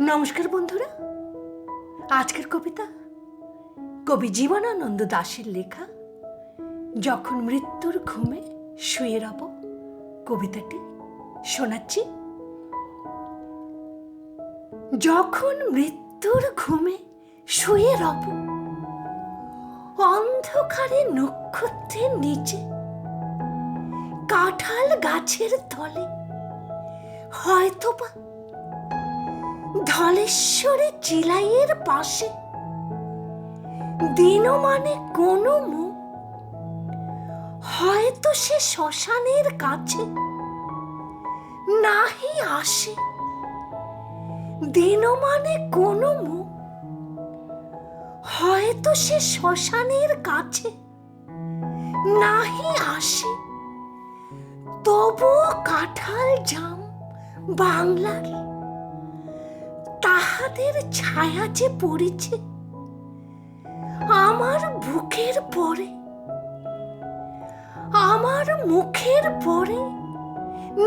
নমস্কার বন্ধুরা। আজকের কবিতা কবি জীবনানন্দ দাশের লেখা, যখন মৃত্যুর ঘুমে শুয়ে রব। কবিতাটি শোনাচ্ছি। যখন মৃত্যুর ঘুমে শুয়ে রব, অন্ধকারে নক্ষত্রের নিচে, কাঁঠাল গাছের তলে, হয়তোবা ধলেশ্বরী চিলাইয়ের পাশে। দিনমানে কোনো মুখ। হয়তো সে শ্মশানের কাছে নাহি আসে। দিনমানে কোনো মুখ। হয়তো সে শ্মশানের কাছে নাহি আসে। তবুও কাঁঠাল জাম বাংলার তাহাদের ছায়া যে পড়েছে, আমার বুকের পরে, আমার মুখের পরে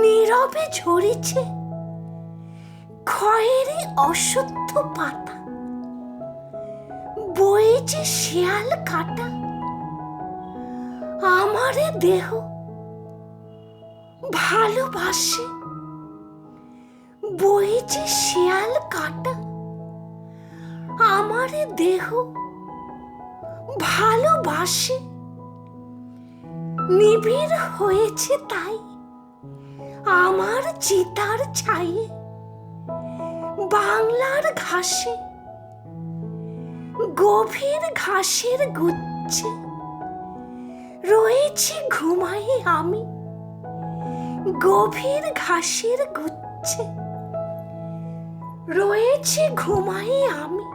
নীরবে ঝরেছে খয়েরি অসত্য পাতা। বইছে শিয়াল কাটা। আমারে দেহ ভালোবাসে। বইছে শিয়াল কাটা। আমারে দেহ ভালোবাসে। নিবিড় হয়েছে তাই আমার চিতার ছাইয়ে। বাংলার ঘাসে, গভীর ঘাসের গুচ্ছে। রয়েছে ঘুমাই আমি, গভীর ঘাসের গুচ্ছে। রয়েছে ঘুমাই আমি।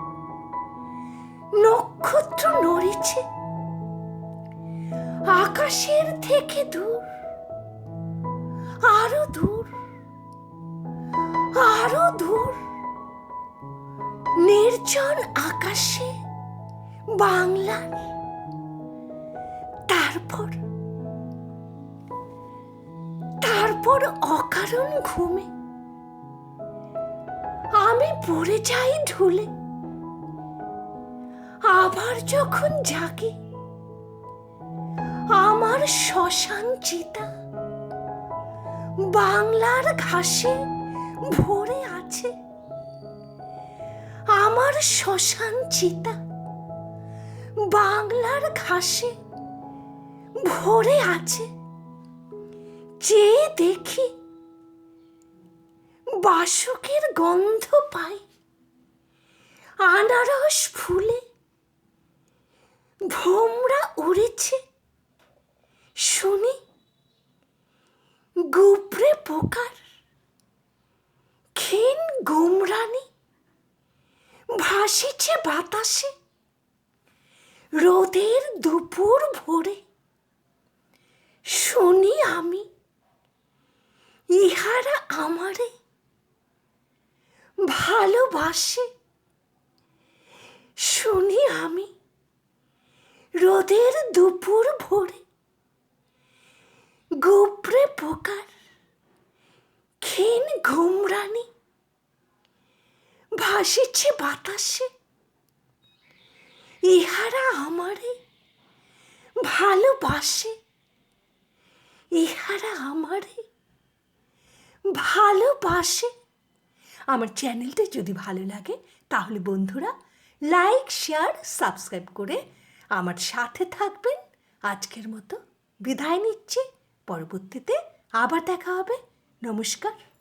নক্ষত্র নড়েছে। আকাশের থেকে দূর, আরও দূর আরও দূর। নির্জন আকাশে বাংলার তারপর তারপর অকারণ ঘুমে। পড়ে যাই ঢুলে। আবার যখন জাগে, আমার শ্মশান চিতা, বাংলার ঘাসে ভরে আছে। আমার শ্মশান চিতা, বাংলার ঘাসে ভরে আছে। চেয়ে দেখি বাসকের গন্ধ পাই, আনারস ফুলে, ভোমরা উড়েছে, শুনি গুবরে পোকার ক্ষীণ গুমরানি, ভাসিছে বাতাসে, রোদের দুপুর ভোরে শুনি আমি ইহারা আমারে ভালোবাসে? শুনি আমি, রোদের দুপুর ভোরে গোপরে পোকার ক্ষীণ ঘুমরানি ভাসিছে বাতাসে। ইহারা আমারে ভালোবাসে, ইহারা আমারে ভালোবাসে। আমার চ্যানেলটা যদি ভালো লাগে, তাহলে বন্ধুরা লাইক শেয়ার সাবস্ক্রাইব করে আমার সাথে থাকবেন। আজকের মতো বিদায় নিচ্ছি। পরবর্তীতে আবার দেখা হবে। নমস্কার।